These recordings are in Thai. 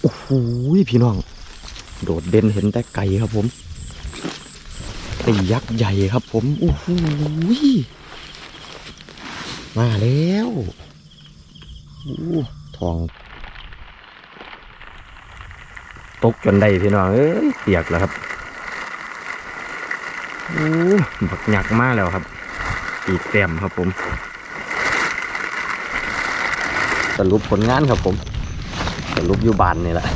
โอ้โหพี่น้อง โดดเด่นเห็นแต่ไก่ครับผมตียักษ์ใหญ่ครับผมโอ้โหมาแล้วโอ้ทอง ตกจนได้พี่น้องเอ้ยเปียกแล้วครับโอ้บักหยักมากแล้วครับ อีกแต้มครับผม สรุปผลงานครับผม สรุปยูบานนี่แหละ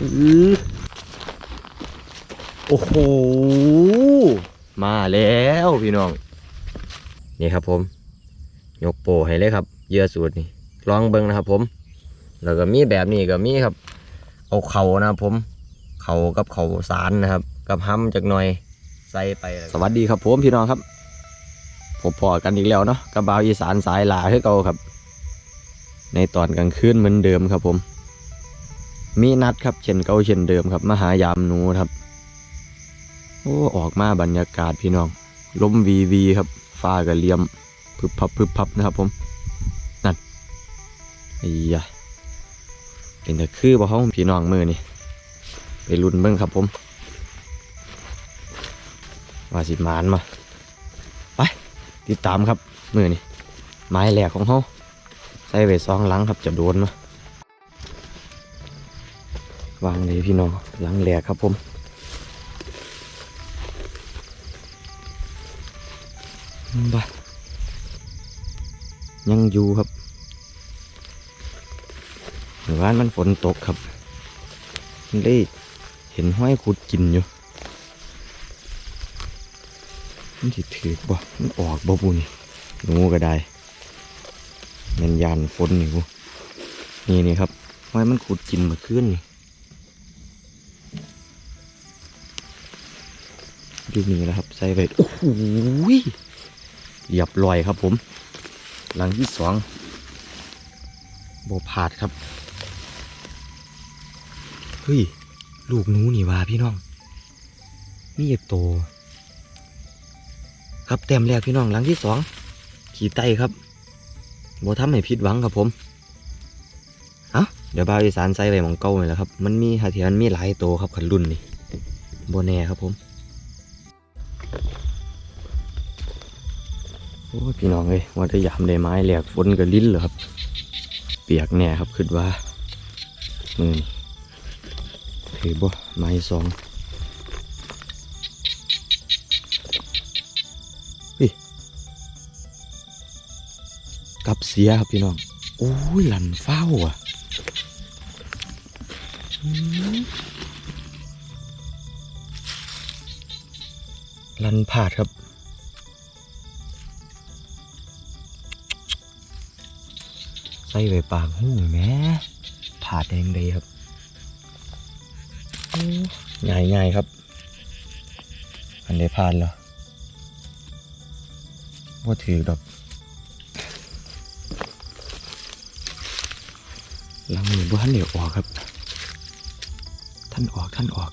อือโอ้โห มาแล้วพี่น้อง นี่ครับผม ยกโปให้เลยครับเยื่อสูตรนี่ลองเบิ้งนะครับผม แล้วก็มีแบบนี้ก็มีครับ เอาเขานะครับผม เข่ากับเข่าสารนะครับ กับห้ำจากหน่อยใส่ไป สวัสดีครับผมพี่น้องครับพบพอกันอีกแล้วเนาะกับบาวอีสานสายหลาคือเก่าครับ ในตอนกลางคืนเหมือนเดิมครับผม มีนัดครับเช่นเก่าเช่นเดิมครับ มาหายามหนูครับ โอ้ออกมาบรรยากาศพี่น้องลมวีวีครับฟ้าก็เลียมพึบพับพึบพับนะครับผมนั่นไอ้ยะเป็นแต่คือบ่ห้องพี่น้องมือนี่ไปลุ้นเบิ่งครับผมว่าสิมานมา ไป ติดตามครับมือนี่ไม้แหลกของเขา ใส่ไว้ซองหลังครับจะโดนมาวางเลยพี่น้องหลังแหลกครับผมบ้ายังอยู่ครับเมื่อวานมันฝนตกครับได้เห็นห้อยขุดกินอยู่มันถือบ่มันออกบ่บุญหนูก็ได้ แมันยานฝนนี่นี่นี่ครับไว้มันขุดกินมาขึ้นนี่ดูนี่แหล้วครับใส่ไปโอ้โหยเรียบร้อยครับผม หลังที่สองโบผาดครับ เฮ้ย ลูกนูนี่ว่าพี่น้องมีอีกโต ครับเต็มแรกพี่น้องหลังที่สองขี่ไตครับ บ่ทำให้ผิดหวังครับผมเอาเดี๋ยวบ่าวอีสานใส่ไปหมองเก้าเลยแหละครับ มันมีหาเทียมันมีหลายโตวครับขันรุ่นนี่โบแน่ครับผมโอ้ยพี่น้องเอ้ยว่าจะยามได้ไม้แหลกฝนกับลิ้นเหรอครับ เปียกแน่ครับคิดว่ามือถือบ่ไม้สอง กับเสียครับพี่น้องโอ้ยหลันเฝ้าอะลันผาดครับ ใส่ไว้ปากหูแม่ผาดแดงเลยครับง่ายง่ๆครับ อันได้ผ่านแล้วว่าถือดอก หลังมือบ้านเดี๋ยวออกครับ ท่านออกท่านออก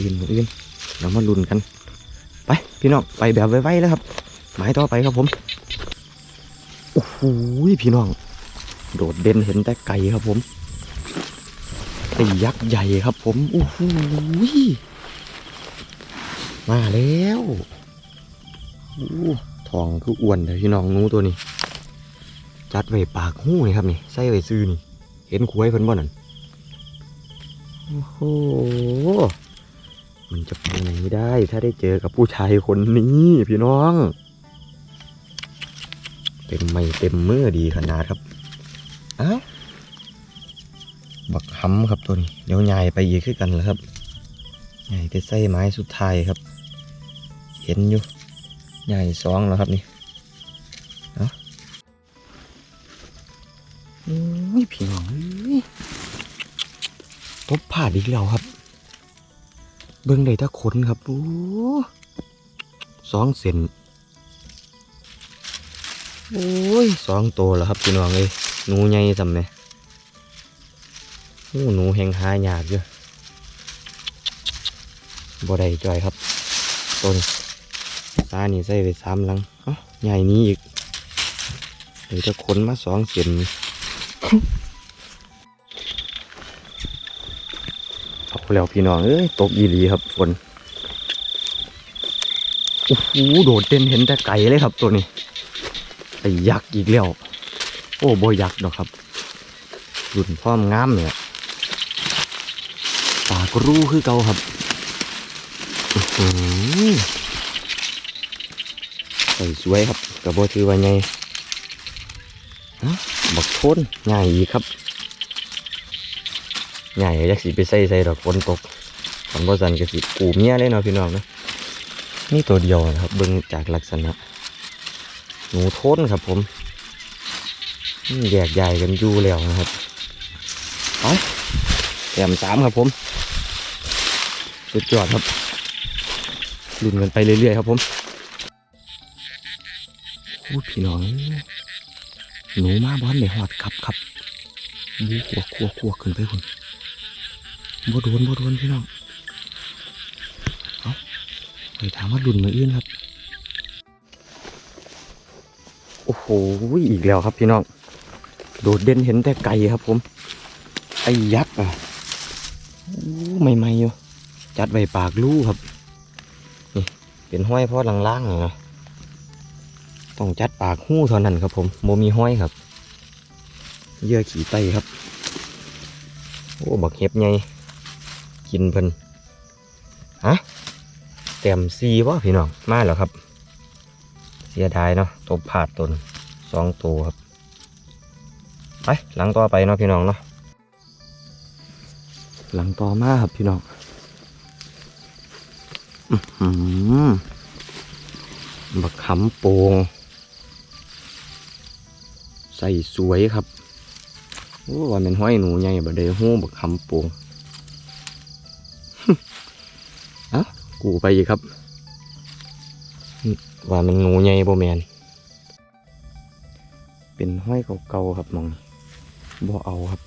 อื่นอื่นเรามาลุ้นกัน ไปพี่น้องไปแบบไวๆแล้วครับ หมายต่อไปครับผมโอ้โหพี่น้อง โดดเด่นเห็นแต่ไก่ครับผมตียักษ์ใหญ่ครับผมโอ้โหมาแล้วโอ้ทองคืออ้วนเลยพี่น้องนู้ตัวนี้ จัดไว้ปากหูนี่ครับนี่ใส่ไว้ซื้อนี่ เห็นคุยเพิ่นบ่นั่นโอ้โหมันจะไปไหนได้ ถ้าได้เจอกับผู้ชายคนนี้พี่น้อง เต็มไม่เต็มมือดีขนาดครับอ้าวบักหำครับตัวนี้ เดี๋ยวใหญ่ไปอีกขึ้นกันแล้วครับใหญ่ไปใส่ไม้สุดท้ายครับ เห็นอยู่ใหญ่สองแล้วครับนี่ บผ่าดอีกแล้วครับ เบิ่งได้แตะขนครับโอ้สองเซนโอ้ยสองตัวแล้วครับพี่น้องเอ้ยหนูใหญ่สำเนี่ยหนูแหงหายากอยู่บ่ได้จ่อยครับต้นตานี่ใส่ไปสามลังเอ้าใหญ่นี้อีกเดี๋ยวจะขนมาสองเซน แล้วพี่น้องเอ้ยตกอีหลีครับฝนโอ้โหโดดเด่นเห็นแต่ไก่เลยครับตัวนี้ไอ้ยักษ์อีกแล้วโอ้บ่ยักษ์ดอกครับรุ่นพร้อมงามเนี่ยปากรู้คือเก่าครับอื้อหือใส่สวยครับกระโบถือว่าไงบักทนง่ายอีกครับ ง่ายยักษ์สีไปใส่ใส่ดอกฝนตกฝนบ่สันก็สิกูเมียเลยเนาะพี่น้องนะนี่ตัวเดียวนะครับเบิ่งจากลักษณะ หนูโทนครับผมแยกใหญ่กันอยู่แล้วนะครับไปแถมสามครับผมสุดยอดครับลุ้นกันไปเรื่อยๆครับผมโอ้พี่น้องหนูมาบ้านในหอดครับครับบูขัวขัวขัวขึ้นไปคุณ บ่โดนบ่โดนพี่น้องเอาไปถามว่าลุ้นมืออื่นครับ โอ้โห อีกแล้วครับพี่น้อง โดดเด่นเห็นแต่ไก่ครับผม ไอ้ยักษ์อะอู้ใหม่ๆอยู่ จัดไว้ปากลูครับ นี่เป็นห้อยเพราะล่างๆนะต้องจัดปากหู้เท่านั้นครับผมโมมีห้อยครับ เยื่อขี่ไตครับ โอ้ บักเห็บไง กินเพิ่นฮะเต็มซีวะพี่น้องมาแล้วครับ เสียดายเนาะตบผาดตนสองตัวครับไปหลังต่อไปเนาะพี่น้องเนาะหลังต่อมาครับพี่น้องอื้อหือบักขำโปงใส่สวยครับโอ้ว่าเป็นห้อยหนูใหญ่บ่ได้หูบักขำโปง กูไปอีกครับ ว่ามันงูใหญ่บ่แมน เป็นห้อยเก่าๆครับมองบ่เอาครับ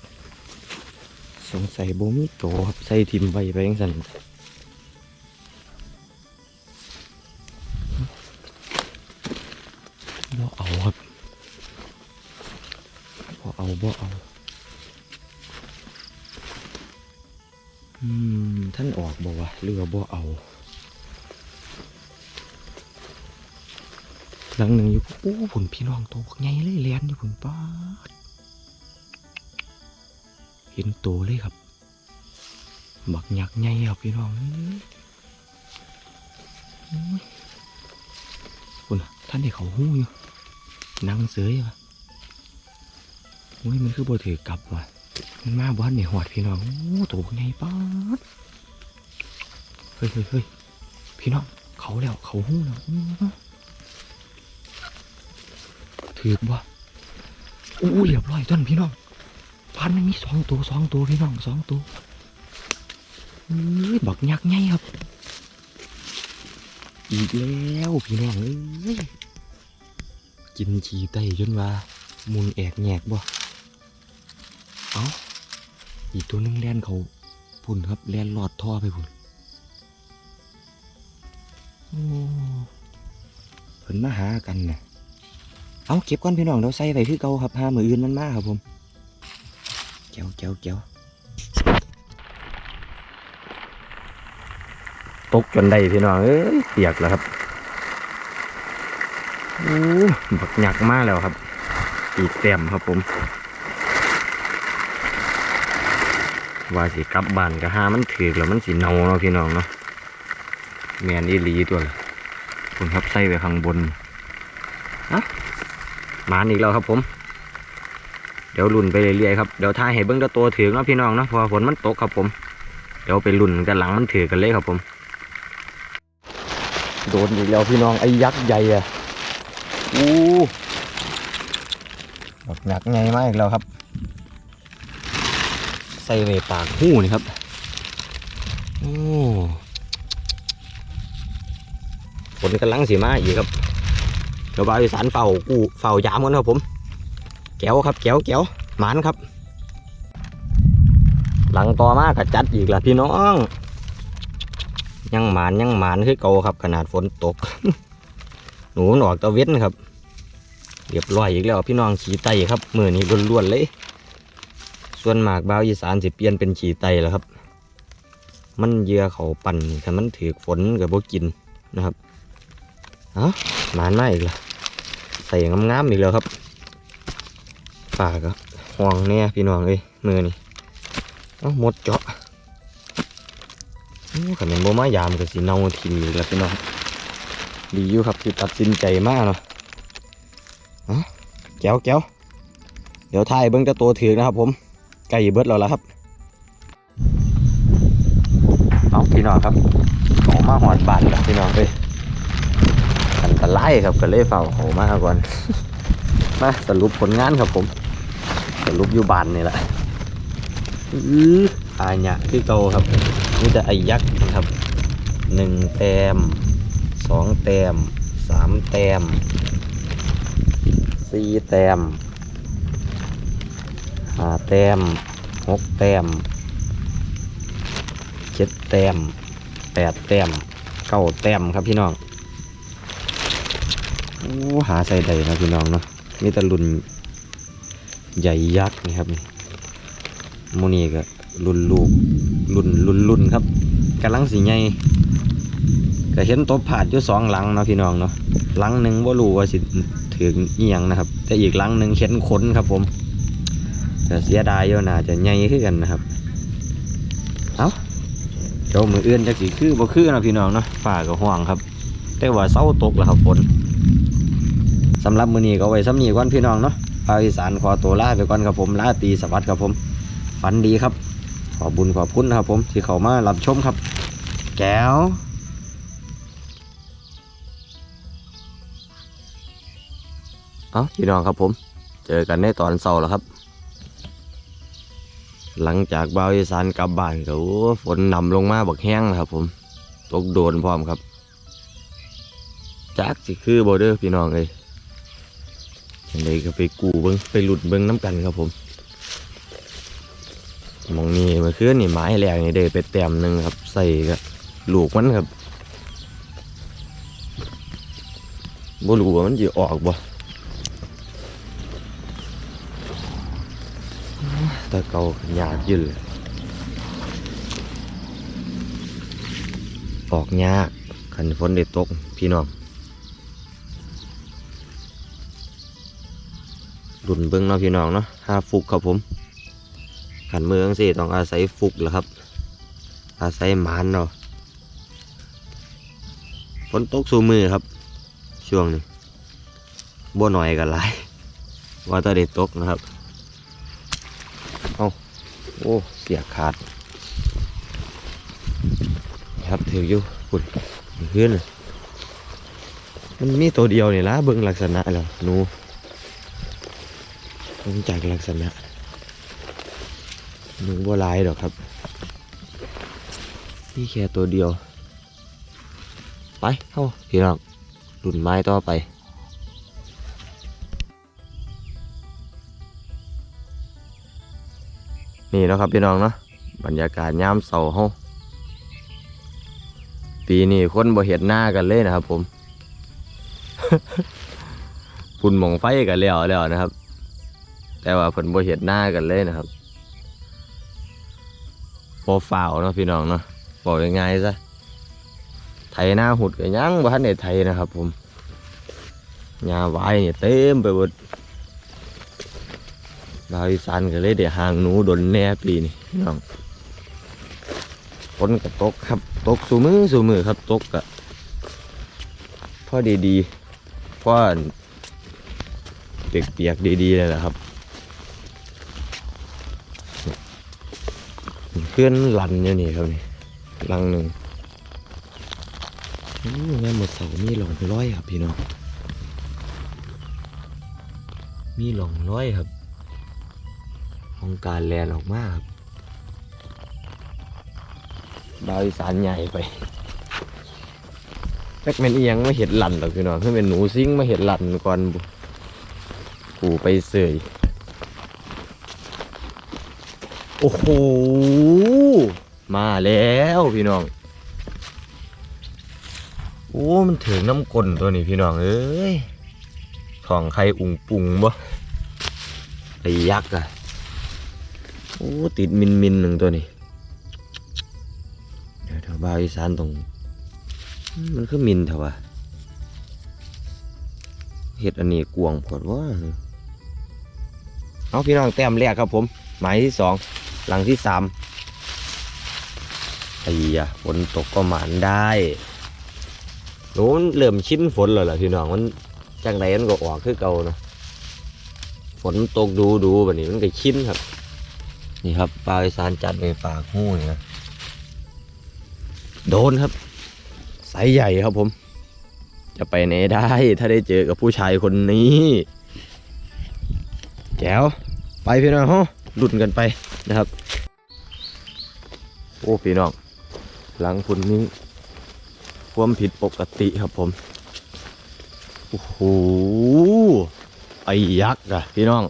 สงสัยโบมีโตครับใส่ทิมไว้ไปยังสันบ่เอาครับบ่เอาบ่เอาอืมท่านออกบ่วะเรือว่าบ่เอา หลังหนึ่งอยู่โอ้ผุนพี่น้องโตกใหญ่เลยเลียนอยู่ผุนป้าเห็นโตเลยครับ บักหยักใหญ่ครับพี่น้องอุ้ยคุณน่ะท่านได้เขาหู้อยู่นั่งเสยว่ะโอ้ยมันคือโบถือกลับว่ะมันมาบ้านในหอดพี่น้องโอ้โตบักใหญ่ป้าเฮ้ยเฮ้ยเฮ้ยพี่น้องเขาแล้วเขาหู้แล้ว ถือกบ่อู้เรียบร้อยต้นพี่น้องพันมันมีสองตัวสองตัวพี่น้องสองตัวเอ้ยบักยักษ์ใหญ่ครับ อีกแล้วพี่น้องเอ้ยกินฉี่ไตจนว่ามุนแอกแงกบ่เอาอีกตัวนึงแล่นเขาพุ่นครับแล่นลอดท่อไปพุ่นโอ้เพิ่นมาหากันน่ะ เอาเก็บก้อนพี่น้องเราใส่ไว้คือเก่าครับหามืออื่นมันมากครับผมเจ้าเจ้าเจ้าตกจนได้พี่น้องเอ้ยเปียกแล้วครับโอ้บักหยักมากแล้วครับ อีกเต็มครับผมว่าสิกลับบ้านก็หามันถือแล้วมันสิเนาเนาะพี่น้องเนาะแมนอีหลีตัวละคุณครับใส่ไว้ข้างบน หมานอีกแล้วครับผม เดี๋ยวลุ่นไปเรื่อยๆครับ เดี๋ยวท่ายให้เบิ้งตัวตัวถือเนาะพี่น้องเนาะเพราะฝนมันตกครับผม เดี๋ยวไปลุ่นกันหลังมันถือกันเลยครับผม โดนอีกแล้วพี่น้องไอ้ยักษ์ใหญ่อะอู้หนักไงมากอีกแล้วครับ ใส่เวปากหู้นี่ครับ โอ้ฝนกำลังสีมาอีกครับ เดี๋ยวบาวอีสานเฝ้ากูเฝ้ายามกันครับผมแก้วครับแก้วแก้วหมานครับ หลังต่อมาก็จัดอีกละพี่น้อง ยังหมานยังหมานคือเก่าครับ ขนาดฝนตก หนูมันอกตะเวนครับเรียบร้อยอีกแล้วพี่น้องขี่ไตครับมือนี้ล้วนๆเลย ส่วนหมากบาวอีสานสิเปลี่ยนเป็นขี่ไตแล้วครับ มันเยื่อเขาปั่นถ้ามันถือฝนกับบ่กินนะครับ เอ้าหมานมาอีกแล้วใส่งามๆอีกแล้วครับปากก็ห่วงเนี่ยพี่น้องเอ้ยมือนี่เอ้าหมดเจาะขันเป็นบ่มายามกับสีเน่าทิ่มอีกแล้วพี่น้องดีอยู่ครับที่ตัดสินใจมากเนาะอ้าแก้วแก้วเดี๋ยวถ่ายเบิ้งจะตัวถือนะครับผมไก่เบิดแล้วละครับเอาพี่น้องครับขอมาหอดบานแล้วพี่น้องเอ้ย อันตรายครับก็เลยเฝ้าเขามาก่อน มาสรุปผลงานครับผม สรุปอยู่บานนี่แหละอื้ออาญะคือเก่าครับนี่จะไอยักษ์นะครับหนึ่งแต้มสองแต้มสามแต้มสี่แต้มห้าแต้มหกแต้มเจ็ดแต้มแปดแต้มเก้าแต้มครับพี่น้อง หาใส่ใดนะพี่น้องเนาะมีแตะลุนใหญ่ยักษ์นี่ครับนี่โมนี่ก็ลุนลูกลุนลุนลุนครับกำลังสีใหญ่ก็เห็นตบผาดอยู่สองหลังนะพี่น้องเนาะหลังหนึ่งว่ารู้ว่าสิถึงเอียงนะครับ แต่อีกหลังหนึ่งเข็นขนครับผมแต่เสียดายอยู่น่าจะใหญ่ขึ้นกันนะครับเอ้าเจ้ามือเอื่นจักสิคือบ่คือนะพี่น้องเนาะฝ่าก็ห่วงครับ แต่ว่าเศร้าตกแล้วครับฝน สำหรับมือนี้ก็ไว้สำนีก่อนพี่น้องเนาะภาคอีสานขอตัวลาไปก่อนครับผมลาตีสวัสดิ์ครับผม ฝันดีครับ ขอบุญขอบคุณนะครับผมที่เข้ามารับชมครับ แก้วเอ้าพี่น้องครับผม เจอกันในตอนเช้าแล้วครับ หลังจากบ่าวอีสานกลับบ้านก็ฝนนำลงมาบักแห้งนะครับผม ตกโดนพร้อมครับ จากสิคือโบเดอร์พี่น้องเลย ยังไงก็ไปกูเบิ้งไปหลุดเบิ้งน้ำกันครับผมมองนี้เมื่อคืนนี่ไม้แรงนี่ได้ไปแต้มหนึ่งครับ ใส่กับลูกมันครับบ่รู้ว่ามันจะออกบ่ตะเกาหยาดยืนออกยากขันฝนได้ตกพี่น้อง ดุนเบิ้งเนาะพี่น้องเนาะห้าฟุกครับผมขันเมืองสิต้องอาศัยฟุกแหละครับ อาศัยหมานเนาะฝนตกสูมือครับ ช่วงนี้บ่หน่อยกันหลายว่าแตะได้ตกนะครับเอาโอ้เสียขาดครับถืออยู่ปุ่นขึ้นมันมีตัวเดียวนี่ละเบิ่งลักษณะแล้วหนู เบิ่งจากลักษณะหนูบัวลายดอกครับนี่แค่ตัวเดียว ไปเข้าพี่น้องรุ่นไม้ต่อไปนี่นะครับพี่น้องเนาะบรรยากาศยามเสาร์เฮาปีนี้คนบ่เห็นหน้ากันเลยนะครับผมพุ่นหมองไฟกันแล้วแล้วนะครับ แต่ว่าเพิ่นบ่เห็นหน้ากันเลยนะครับบ่ฝ่าวเนาะพี่น้องเนาะบอกยังไงซะไถหน้าหุดก็ยังบ่ทันได้ไถนะครับ ผมหญ้าหวายนี่ยเต็มไปหมดดาวอีสานก็เลยเดี๋ยวห่างหนูดนแน่ปีนี่พี่น้องฝนก็ตกครับ ตกสูมือสูมือครับตกกะพ่อดีดีๆพอเปียกๆดีๆเลยแหละครับ พื่อนหลันอยู่นี่ครับนี่ลังหนึ่งโอ้ยงหมดเสามีหลงร้อยครับพี่น้องมีหลงร้อยครับของการแลนออกมาครับดาวอีสานใหญ่ไปแจ็คแมนเอียงไม่เห็ดหลันหรอกพี่น้องคือเป็นหนูซิงมาเห็ดหลันก่อนกูไปเสย โอ้โห มาแล้วพี่น้อง โอ้ มันถึงน้ำกลนตัวนี้พี่น้อง เอ้ยของใครอุ่งปุงบ่ไอ้ยักษ์อะโอ้ ติดมินมินหนึ่งตัวนี้บาวอีสานตรง มันคือมินเถอะวะเฮ็ดอันนี้กวางพอดว่าเอาพี่น้องแต้มแรกครับผม หมายที่สอง หลังที่สามไอ้ยะฝนตกก็หมานได้โน้นเริ่มชิ้นฝนแล้วล่ะพี่น้องมันจังไรมันก็ออกคือเก่าเนาะฝนตกดูดูแบบนี้มันก็ชิ้นครับ นี่ครับปลาอีสานจัดในปากหู้นี่นะโดนครับไซส์ใหญ่ครับผม จะไปไหนได้ ถ้าได้เจอกับผู้ชายคนนี้แก้วไปพี่น้องฮะ หลุดกันไปนะครับ โอ้พี่น้อง หลังคุณนี้ความผิดปกติครับผม โอ้โห ไอ้ยักษ์อะพี่น้อง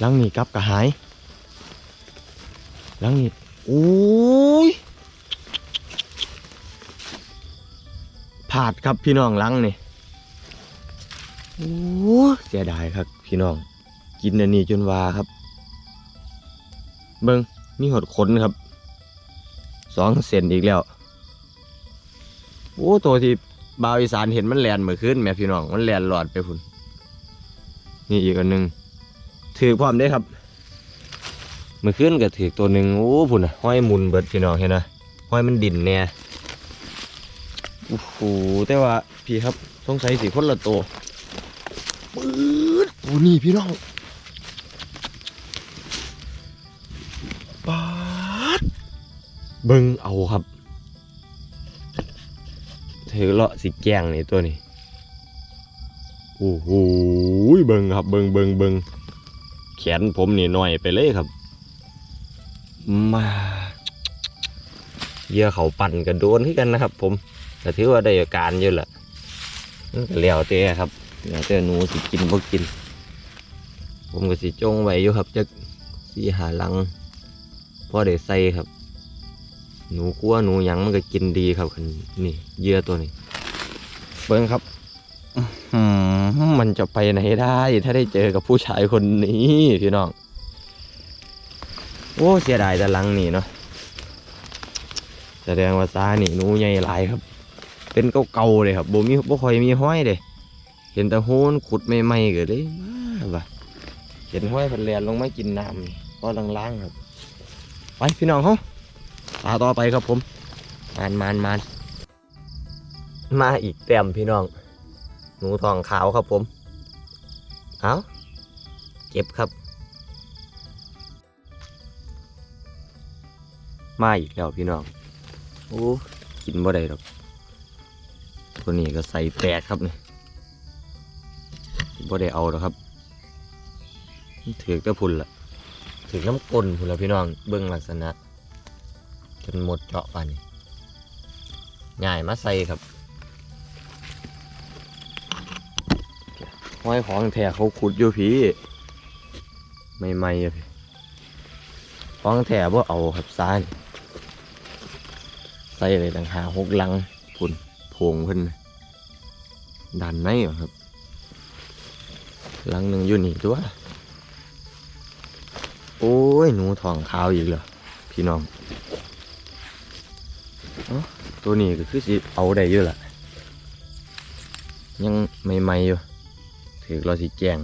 หลังนี้กลับกระหายหลังนี้โอ้ยผาดครับพี่น้องหลังนี่ โอ้เสียดายครับ พี่น้อง กินอันนี้จนวาครับ เบิงมีหดขนครับสองเซนอีกแล้ว โอ้ตัวที่บาวอีสานเห็นมันแลนเหมื่อคืนแม่พี่น้อง มันแลนหลอดไปพุ่น นี่อีกอันหนึ่งถือพร้อมได้ครับเมื่อคืนก็ถือตัวหนึ่งโอ้พุ่นนะห้อยหมุนเบิดพี่น้องเห็นนะห้อยมันดิ่นแน่โอ้โหแต่ว่าพี่ครับสงสัยสีคนละตัว อ้นี่พี่น้องปาดเบิ่งเอาครับ ถือเลาะสีแกงนี่ตัวนี้โอ้โหเบิ่งครับ เบิ่งเบิ่งเบิ่งแขนผมนี่หน่อยไปเลยครับ มาเยื่อเขาปั่นกันโดนที่กันนะครับ ผมแต่ถือว่าได้การเยอะแหละมันก็แล้วแต่ครับแล้วแต่หนูสิกินบ่กิน ผมก็สิจงไว้อยู่ครับจะสีหาหลังพอได้ใส่ครับ หนูกลัวหนูหยังมันก็กินดีครับคันนี่เหยื่อตัวนี้เบิ้งครับอืมมันจะไปไหนได้ ถ้าได้เจอกับผู้ชายคนนี้พี่น้อง โอ้เสียดายแต่หลังนี่เนาะแสดงว่าซานี่หนูใหญ่หลายครับ เป็นเก่าๆเลยครับบ่มีบ่ค่อยมีห้อยเลยเห็นแต่โหนขุดใหม่ๆก็เลยมาว่ะ เห็นห้อยเพันแลนลงไมากินน้ำนี่ก็ล้างๆครับ ไปพี่น้องเขาตาต่อไปครับผมมานมานมานมาอีกแต้มพี่น้อง หนูทองขาวครับผม เอาเก็บครับ มาอีกแล้วพี่น้อง โอ้กินบ่ได้หรอกตัวนี้ก็ใส่แตกครับนี่บ่ได้เอาหรอกครับ ถือกระพุนละถือน้ำกลนพุ่นละพี่น้องเบื้องลักษณะ จนหมดเจาะปันนี่ง่ายมาใส่ครับห้อยของแท้เขาขุดอยู่พี่ไม่ไม่พี่ของแท้บ่เอาครับซ้ายใส่เลยต่างหากหกลังพุ่นโพงเพิ่นดันในเหรอครับลังหนึ่งอยู่นี่ตัว โอ้ย หนูทองขาวอีกเหรอพี่น้องอตัวนี้ก็คือสิเอาได้อยู่ล่ะ ยังไม่ไม่ๆอยู่ถือเราสิแจง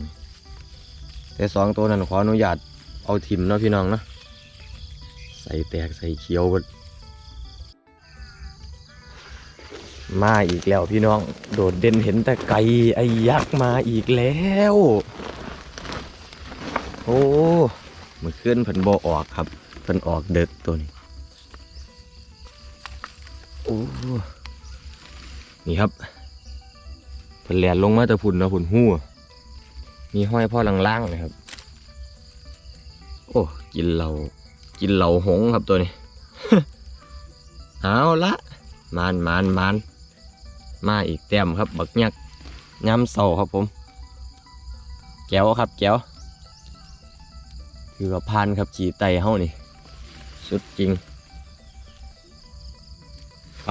แต่สองตัวนั้นขออนุญาตเอาทิมเนาะพี่น้องเนาะใส่แตกใส่เขียวมาอีกแล้วพี่น้อง โดดเด่นเห็นแต่ไก่ไอ้ยักษ์มาอีกแล้ว โอ้ มื่อคืนเพิ่นโบออกครับเพิ่นออกเด็กตัวนี้โอ้นี่ครับเพิ่นแลนลงมาแต่พุ่นนะพุ่นหู้มีห้อยพ่อล่างๆนะครับ โอ้กินเหล่ากินเหล่าหงครับตัวนี้เอาละมานมานมานมาอีกแต้มครับ บักยักย้ำเสาครับผมแก้วครับแก้ว คือกับพานครับขี่ไตเฮานี่ สุดจริง ไป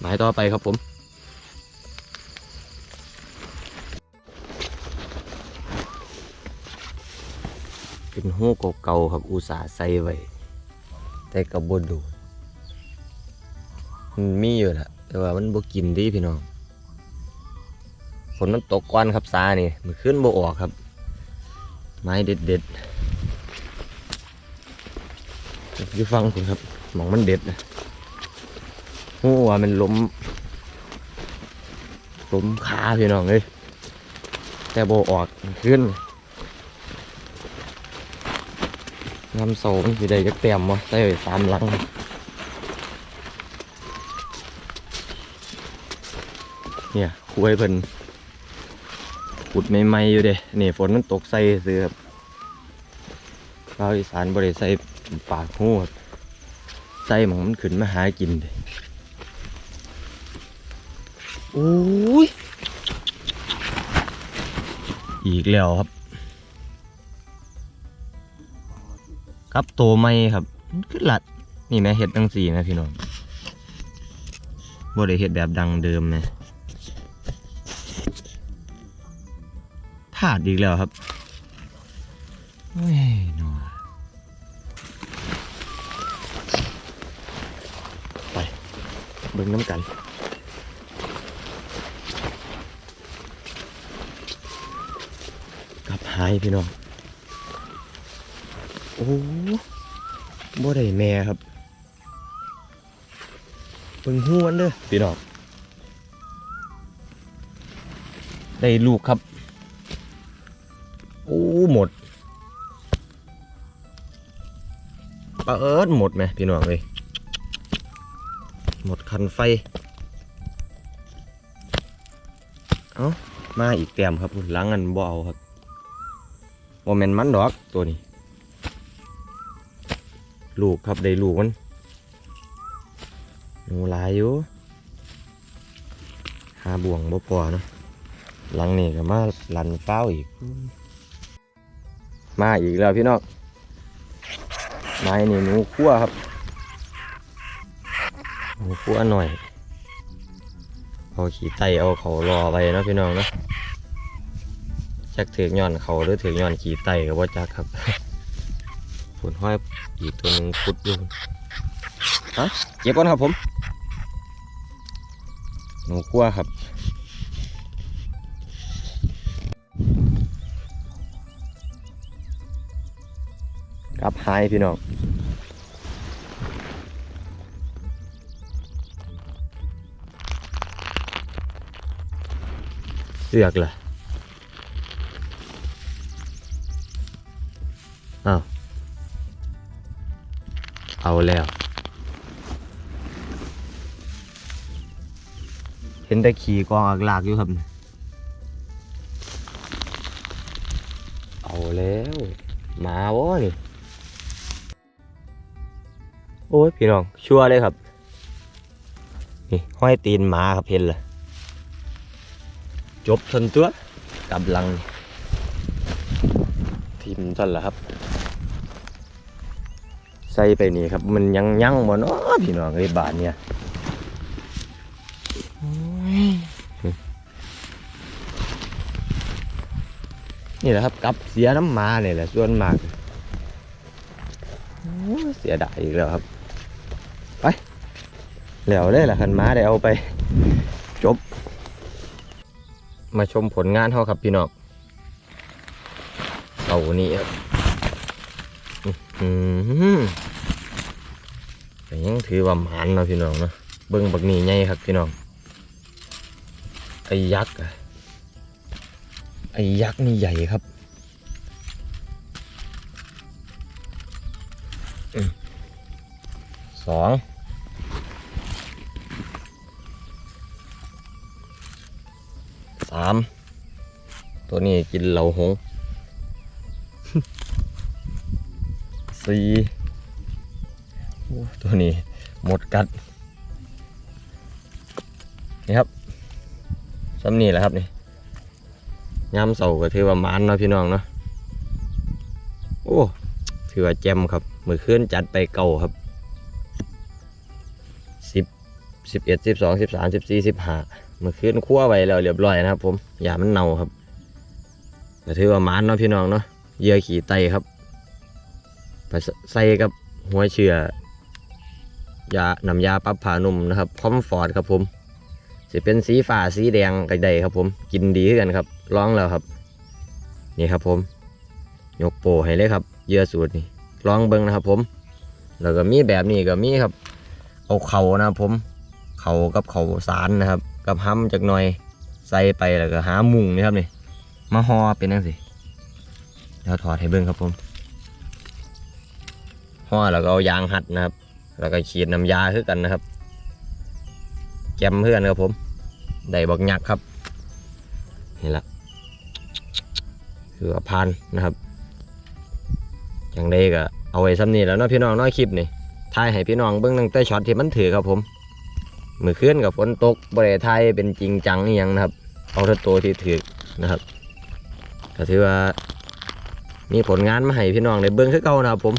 หมายต่อไปครับผมเป็นหูเก่าๆครับอุตสาห์ใส่ไว้ แต่กับบดูมันมีอยู่แหละแต่ว่ามันบกินดีพี่น้องฝนมันตกก้อนครับซานี่มันขึ้นบออกครับ ไม้เด็ดเด็ดๆ อยู่ฟังคุณครับหมองมันเด็ดนะหูว่ามันล้มล้มขาพี่น้องเลยแต่โบออกขึ้นงำโซมันสิได้จักเต็มวะใส่ไว้สามหลังเนี่ยคุยเพิ่นขุดใหม่ๆอยู่เด้นี่ฝนมันตกใส่ซื้อครับชาอีสานบริใส่ ปากหูครับใส่หมองมันขึ้นมาหากินเด้โอ้ย อีกแล้วครับ ครับโตใหม่ครับมันคือหลัด นี่แม่เห็ดดังสีนะพี่น้องบ่ได้เห็ดแบบดังเดิมนะพลาดอีกแล้วครับเฮ้ยหนอ บิ่งน้ำกันกลับหายพี่น้อง โอ้บ่ได้แม่ครับเบิ่งหูมันเด้อพี่น้องได้ลูกครับ โอ้หมดเปิดหมดไหมพี่น้องเลย หมดคันไฟ เอามาอีกแต้มครับหลังอันบ่เอาครับโมเมนมันดอกตัวนี้ ลูกครับได้ลูกมันหนูหลายอยู่หาบ่วงบ่พอเนาะหลังนี่ก็มาลันเฝ้าอีก มาอีกแล้วพี่น้องไม้นี่หนูคั่วครับ หนูคั่วหน่อยเอาขี้ไตเอาเขารอไว้เนาะพี่น้องเนาะจักถือกย้อนเขาหรือถือกย้อนขี้ไตกับว่าจักครับผลห้อยอีกตัวหนึงพุดอยู่ฮะเก็บก่อนครับผมหนูคั่วครับกลับหายพี่น้อง เสือกล่ะอ้าเอาแล้ว เห็นแต่ขี่กองอักลากอยู่ครับ เอาแล้วหมาวะนี่ โอ้ยพี่น้อง ชัวร์เลยครับ นี่ห้อยตีนหมาครับเห็นเลย จบทันตัวกำลัง ทิมทันละครับ ใส่ไปนี่ครับ มันยังยังบ่เนาะพี่น้องไอ้ยบาทเนี่ยนี่แหละครับกับเสียน้ำมาเนี่ยแหละส่วนมากเสียดายอีกแล้วครับ ไปแล้วเลยละคันม้าได้เอาไป จบ มาชมผลงานเขาครับพี่น้องเอานี่ครับอือหือแต่ยังถือว่าหมานเนาะพี่น้องเนาะเบิ้งบักนี่ใหญ่ครับพี่น้องไอ้ยักษ์ไอ้ยักษ์นี่ใหญ่ครับสอง สามตัวนี้กินเหล่าหงสี่ตัวนี้หมดกัด นี่ครับซ้ำนี่แหละครับนี่ยามเสาก็ถือว่ามานเนาะพี่น้องเนาะโอ้ถือว่าแจ่มครับมือเคลื่อนจัดไปเก่าครับสิบสิบเอ็ดสิบสองสิบสามสิบสี่สิบห้า มื่อคืนคั่วไว้แล้วเรียบร้อยนะครับ ผมอย่ามันเน่าครับแต่ถือว่าหมานเนาะพี่น้องเนาะเยื่อขี่ไตครับไปใส่กับหัวเชื้อยาน้ำยาปรับผ้านุ่มนะครับคอมฟอร์ตครับผมสิเป็นสีฟ้าสีแดงก็ไดครับผม กินดีคือกันครับลองแล้วครับ นี่ครับผม ยกโปให้เลยครับเยื่อสูตรนี่ลองเบิ้งนะครับ ผม แล้วก็มีแบบนี้ก็มีครับ เอาเข่านะครับผม เข่ากับเข่าสารนะครับ กับห้ำจากหน่อยใส่ไปแล้วก็หามุงนี่ครับนี่มาห่อเป็นจังสิเดี๋ยวถอดให้เบิ้งครับผมห่อแล้วก็เอายางหัดนะครับ แล้วก็ขีดน้ำยาคือกันนะครับแกมเพื่อนครับผมได้บักหยักครับนี่และคือว่าพันนะครับอย่างใดก็เอาไว้ซ้ำนี่แล้วเนาะพี่น้องน้อยคลิปนี่ถ่ายให้พี่น้องเบิ้งตั้งแต่ช็อตที่มันถือครับผม มือเคลื่อนกับฝนตกบริไทยเป็นจริงจังนี่ยังนะครับ เอาแต่ตัวที่ถือนะครับก็ถือว่า มีผลงานมาให้พี่น้องในเบื้องคือเก่านะครับผม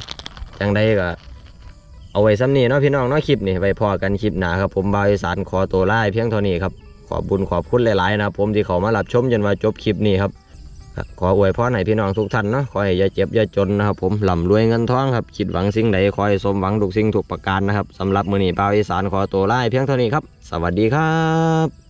จังใดก็เอาไว้ซ้ำนี่เนาะพี่น้องเนาะคลิปนี่ไว้พอกันคลิปหนาครับผมบาวอีสานขอตัวลาเพียงเท่านี้ครับขอบุญขอบคุณหลายๆนะครับผมที่เขามารับชมจนว่าจบคลิปนี้ครับ ขออวยพรให้พี่น้องทุกท่านเนาะขอให้อย่าเจ็บอย่าจนนะครับผมหล่ำรวยเงินทองครับคิดหวังสิ่งใดขอให้สมหวังทุกสิ่งทุกประการนะครับสำหรับมื้อนี้บาวอีสานขอตัวลาเพียงเท่านี้ครับ สวัสดีครับ